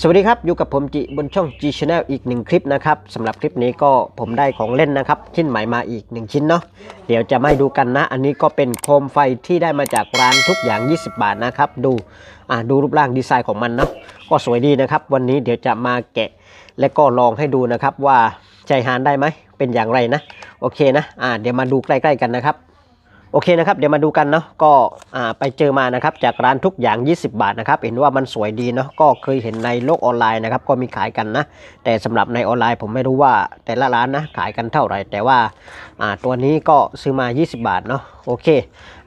สวัสดีครับ อยู่กับผมจิบนช่อง G Channel อีกหนึ่งคลิปนะครับสำหรับคลิปนี้ก็ผมได้ของเล่นนะครับ ชิ้นใหม่มาอีกหนึ่งชิ้นเนาะเดี๋ยวจะมาดูกันนะ อันนี้ก็เป็นโคมไฟที่ได้มาจากร้านทุกอย่าง 20 บาทนะครับ ดูอ่าดูรูปร่างดีไซน์ของมันเนาะก็สวยดีนะครับ วันนี้เดี๋ยวจะมาแกะ และก็ลองให้ดูนะครับว่าใจหานได้ไหมเป็นอย่างไรนะ โอเคนะอ่าเดี๋ยวมาดูใกล้ ๆ กันนะครับ โอเคนะครับเดี๋ยวมาดูกันเนาะก็ไปเจอมานะครับจากร้านทุกอย่าง 20 บาทนะครับเห็นว่ามันสวยดีเนาะก็เคยเห็นในโลกออนไลน์นะครับก็มีขายกันนะ แต่สำหรับในออนไลน์ผมไม่รู้ว่าแต่ละร้านนะขายกันเท่าไหร่ แต่ว่าอ่าตัวนี้ก็ซื้อมา 20 บาทเนาะโอเค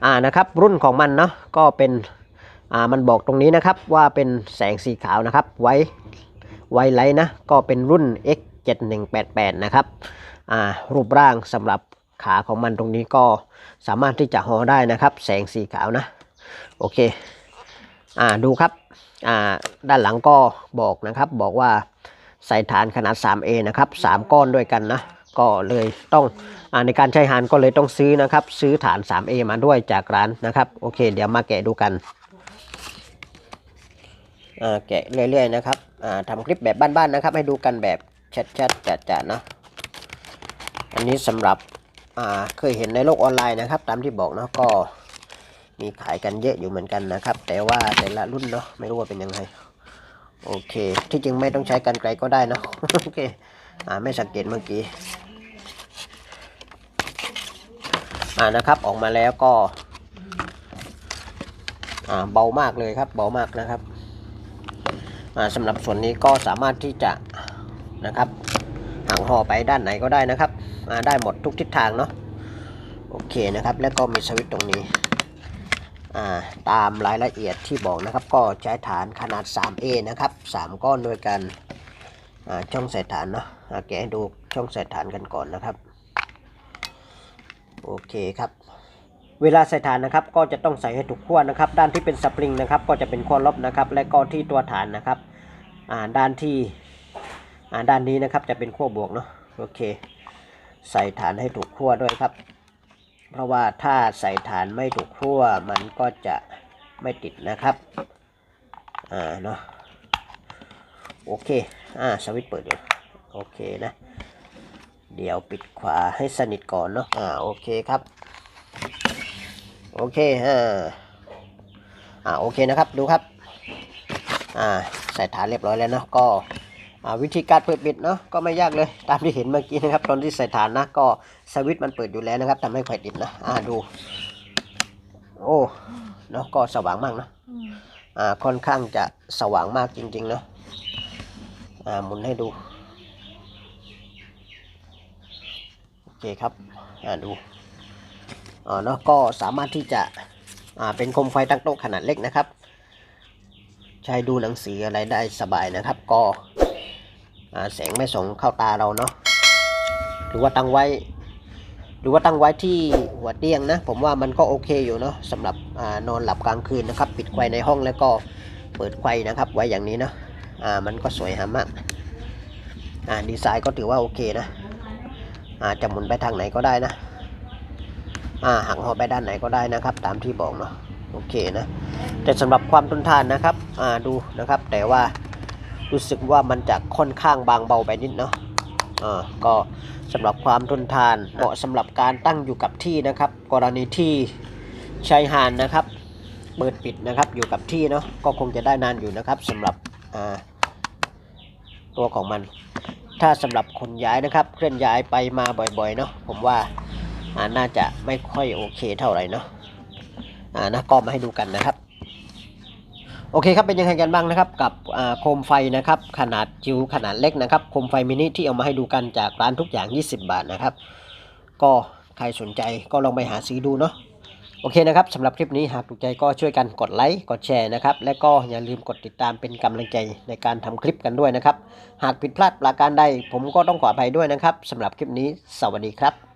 อ่านะครับรุ่นของมันเนาะก็เป็นอ่ามันบอกตรงนี้นะครับว่าเป็นแสงสีขาวนะครับไว้ไวไลท์นะก็เป็นรุ่น X 7188 นะครับอ่ารูปร่างสำหรับ ขาของมันตรงนี้ก็สามารถที่จะห่อได้นะครับ แสงสีขาวนะ โอเค อ่าดูครับ อ่าด้านหลังก็บอกนะครับ บอกว่าใส่ฐานขนาด 3A นะครับ 3 ก้อนด้วยกันนะ ก็เลยต้องอในการใช้หานก็เลยต้องซื้อนะครับ ซื้อฐาน 3A มาด้วยจากร้านนะครับ โอเค เดี๋ยวมาแกะดูกันแกะเรื่อยๆนะครับทำคลิปแบบบ้านๆนะครับ ให้ดูกันแบบชัดๆจัดๆนะ อันนี้สำหรับ เคยเห็นในโลกออนไลน์นะครับ ตามที่บอกเนาะก็มีขายกันเยอะอยู่เหมือนกันนะครับ แต่ว่าแต่ละรุ่นเนาะไม่รู้ว่าเป็นยังไงโอเค ที่จริงไม่ต้องใช้กันไกลก็ได้นะโอเคอ่าไม่สังเกตเมื่อกี้อ่านะครับออกมาแล้วก็อ่าเบามากเลยครับเบามากนะครับอ่าสำหรับส่วนนี้ก็สามารถที่จะนะครับ หางห่อไปด้านไหนก็ได้นะครับอ่าได้หมดทุกทิศทางเนาะโอเคนะครับ แล้วก็มีสวิตช์ตรงนี้อ่าตามรายละเอียดที่บอกนะครับ ก็ใช้ฐานขนาด 3A นะครับ 3 ก้อนด้วยกันอ่าช่องใส่ฐานเนาะอ่าแกะให้ดูช่องใส่ฐานกันก่อนนะครับ โอเคครับ เวลาใส่ฐานนะครับ ก็จะต้องใส่ให้ถูกขั้วนะครับ ด้านที่เป็นสปริงนะครับ ก็จะเป็นขั้วลบนะครับ และก็ที่ตัวฐานนะครับอ่าด้านที่ ด้านนี้นะครับจะเป็นขั้วบวกเนาะโอเค ใส่ฐานให้ถูกขั้วด้วยครับ เพราะว่าถ้าใส่ฐานไม่ถูกขั้วมันก็จะไม่ติดนะครับอ่าเนาะโอเคอ่าสวิตช์เปิดอยู่โอเคนะ เดี๋ยวปิดขวาให้สนิทก่อนเนาะอ่าโอเคครับโอเคอ่าอ่าโอเคนะครับดูครับอ่าใส่ฐานเรียบร้อยแล้วเนาะก็ วิธีการเปิดปิดเนาะก็ไม่ยากเลยตามที่เห็นเมื่อกี้นะครับตอนที่ใส่ฐานนะก็สวิตช์มันเปิดอยู่แล้วนะครับทำให้ไฟติดนะอ่าดู โอ้เนาะก็สว่างมากนะอ่าค่อนข้างจะสว่างมากจริงๆเนาะอ่าหมุนให้ดูโอเคครับอ่าดูอ่าเนาะก็สามารถที่จะอ่าเป็นโคมไฟตั้งโต๊ะขนาดเล็กนะครับ ใช้ดูหนังสืออะไรได้สบายนะครับก็อ่า แสงไม่ส่องเข้าตาเราเนาะหรือว่าตั้งไว้ หรือว่าตั้งไว้ที่หัวเตียงนะ ผมว่ามันก็โอเคอยู่เนาะสำหรับอนอนหลับกลางคืนนะครับ ปิดไฟในห้องแล้วก็เปิดไฟนะครับ ไว้อย่างนี้เนาะอ่ามันก็สวยงามากดีไซน์ก็ถือว่าโอเคนะอ่าจะหมุนไปทางไหนก็ได้นะหักหอไปด้านไหนก็ได้นะครับ ตามที่บอกเนาะโอเคนะแต่สำหรับความทนทานนะครับดูนะครับ แต่ว่า รู้สึกว่ามันจะค่อนข้างบางเบาไปนิดเนาะอ่าก็สำหรับความทนทานเหมาะสำหรับการตั้งอยู่กับที่นะครับ กรณีที่ใช้หานนะครับ เปิดปิดนะครับอยู่กับที่เนาะก็คงจะได้นานอยู่นะครับสำหรับอ่าตัวของมัน ถ้าสำหรับคนย้ายนะครับ เคลื่อนย้ายไปมาบ่อยๆเนาะผมว่าอ่าน่าจะไม่ค่อยโอเคเท่าไหร่เนาะอ่านะก็มาให้ดูกันนะครับ โอเคครับเป็นยังไงกันบ้างนะครับกับโคมไฟนะครับขนาดจิ๋วขนาดเล็กนะครับโคมไฟมินิที่เอามาให้ดูกันจากร้านทุกอย่าง 20 บาทนะครับ ก็ใครสนใจก็ลองไปหาซื้อดูเนาะโอเคนะครับสำหรับคลิปนี้หากถูกใจก็ช่วยกันกดไลค์กดแชร์นะครับและก็อย่าลืมกดติดตามเป็นกำลังใจในการทำคลิปกันด้วยนะครับ หากผิดพลาดประการใดผมก็ต้องขออภัยด้วยนะครับสำหรับคลิปนี้สวัสดีครับ